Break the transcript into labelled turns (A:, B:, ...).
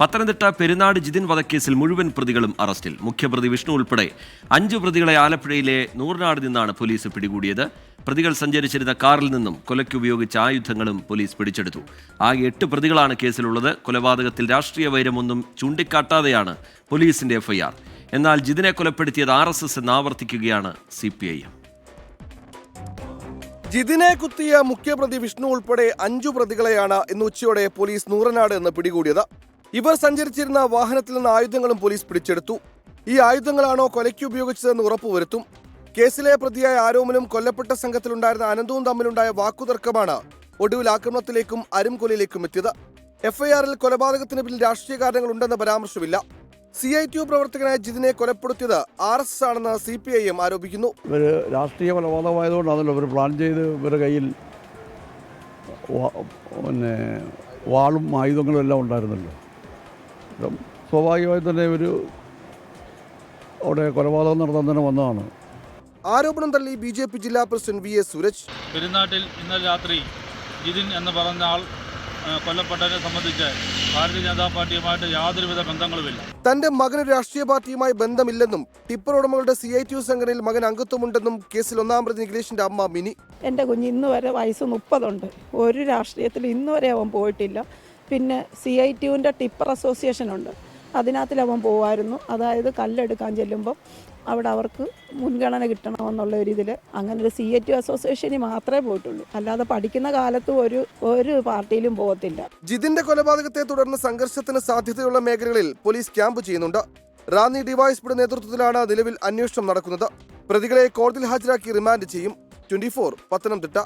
A: പത്തനംതിട്ട പെരുന്നാട് ജിതിൻ വധക്കേസിൽ മുഴുവൻ പ്രതികളും അറസ്റ്റിൽ. മുഖ്യപ്രതി വിഷ്ണു ഉൾപ്പെടെ അഞ്ച് പ്രതികളെ ആലപ്പുഴയിലെ നൂറിനാട് നിന്നാണ് പോലീസ് പിടികൂടിയത്. പ്രതികൾ സഞ്ചരിച്ചിരുന്ന കാറിൽ നിന്നും കൊലയ്ക്ക് ഉപയോഗിച്ച ആയുധങ്ങളും പോലീസ് പിടിച്ചെടുത്തു. ആകെ എട്ട് പ്രതികളാണ് കേസിലുള്ളത്. കൊലപാതകത്തിൽ രാഷ്ട്രീയ വൈരമൊന്നും ചൂണ്ടിക്കാട്ടാതെയാണ് പോലീസിന്റെ എഫ്ഐആർ. എന്നാൽ ജിതിനെ കൊലപ്പെടുത്തിയത് ആർ എസ് എസ് എന്ന് ആവർത്തിക്കുകയാണ് സി പി ഐ എം.
B: ജിതിനെ കുത്തിയ മുഖ്യപ്രതി വിഷ്ണു ഉൾപ്പെടെ അഞ്ചു പ്രതികളെയാണ് ഇന്ന് ഉച്ചയോടെ പോലീസ് നൂറനാട് എന്ന് പിടികൂടിയത്. ഇവർ സഞ്ചരിച്ചിരുന്ന വാഹനത്തിൽ നിന്ന് ആയുധങ്ങളും പോലീസ് പിടിച്ചെടുത്തു. ഈ ആയുധങ്ങളാണോ കൊലയ്ക്ക് ഉപയോഗിച്ചതെന്ന് ഉറപ്പുവരുത്തും. കേസിലെ പ്രതിയായ ആരോമനും കൊല്ലപ്പെട്ട സംഘത്തിലുണ്ടായിരുന്ന അനന്തവും തമ്മിലുണ്ടായ വാക്കുതർക്കമാണ് ഒടുവിൽ ആക്രമണത്തിലേക്കും അരുംകൊലയിലേക്കും എത്തിയത്. എഫ്ഐആറിൽ കൊലപാതകത്തിന് പിന്നിൽ രാഷ്ട്രീയ കാരണങ്ങളുണ്ടെന്ന പരാമർശമില്ല. സി ഐ ടി യു പ്രവർത്തകനായ ജിതിനെ കൊലപ്പെടുത്തിയത് ആർ എസ് എസ് ആണെന്ന് സി പി ഐ എം ആരോപിക്കുന്നു.
C: ഇവർ രാഷ്ട്രീയ കൊലപാതകമായതുകൊണ്ടാണല്ലോ ഇവർ പ്ലാൻ ചെയ്ത് ഇവരുടെ കയ്യിൽ പിന്നെ വാളും ആയുധങ്ങളും എല്ലാം ഉണ്ടായിരുന്നല്ലോ. സ്വാഭാവികമായി തന്നെ ഒരു അവിടെ കൊലപാതകം നടത്താൻ തന്നെ വന്നതാണ്.
B: ആരോപണം തള്ളി ബി ജെ പി ജില്ലാ പ്രസിഡന്റ് വി എസ് സുരജ്
D: പെരുന്നാട്ടിൽ ഇന്നലെ രാത്രി ജിതിൻ എന്ന് പറഞ്ഞ ആൾ കൊല്ലപ്പെട്ടതിനെ സംബന്ധിച്ച് ഭാരതീയ ജനതാ പാർട്ടിയുമായിട്ട് യാതൊരുവിധ ബന്ധങ്ങളുമില്ല.
B: തന്റെ മകന് രാഷ്ട്രീയ പാർട്ടിയുമായി ബന്ധമില്ലെന്നും ടിപ്പർ ഉടമകളുടെ സി ഐ ടി യു സംഘടനയിൽ മകൻ അംഗത്വമുണ്ടെന്നും കേസിൽ ഒന്നാം പ്രതി നിഖിലേഷിന്റെ അമ്മ മിനി.
E: എന്റെ കുഞ്ഞ് ഇന്ന് വരെ വയസ്സ് മുപ്പതുണ്ട്. ഒരു രാഷ്ട്രീയത്തിൽ ഇന്നുവരെ അവൻ പോയിട്ടില്ല. പിന്നെ സി ഐ ടിയുവിന്റെ ടിപ്പർ അസോസിയേഷൻ ഉണ്ട്. അതിനകത്തിൽ അവൻ പോവായിരുന്നു. അതായത് കല്ലെടുക്കാൻ ചെല്ലുമ്പോൾ അവിടെ അവർക്ക് മുൻഗണന കിട്ടണമെന്നുള്ള ഒരു ഇതിൽ അങ്ങനെ ഒരു സി ഐ ടി അസോസിയേഷനിൽ മാത്രമേ പോയിട്ടുള്ളൂ. അല്ലാതെ പഠിക്കുന്ന കാലത്ത് ഒരു ഒരു പാർട്ടിയിലും പോകത്തില്ല.
B: ജിതിന്റെ കൊലപാതകത്തെ തുടർന്ന് സംഘർഷത്തിന് സാധ്യതയുള്ള മേഖലകളിൽ പോലീസ് ക്യാമ്പ് ചെയ്യുന്നുണ്ട്. റാന്നി ഡിവൈഎസ്പിയുടെ നേതൃത്വത്തിലാണ് നിലവിൽ അന്വേഷണം നടക്കുന്നത്. പ്രതികളെ കോടതിയിൽ ഹാജരാക്കി റിമാൻഡ് ചെയ്യും. ട്വന്റി പത്തനംതിട്ട.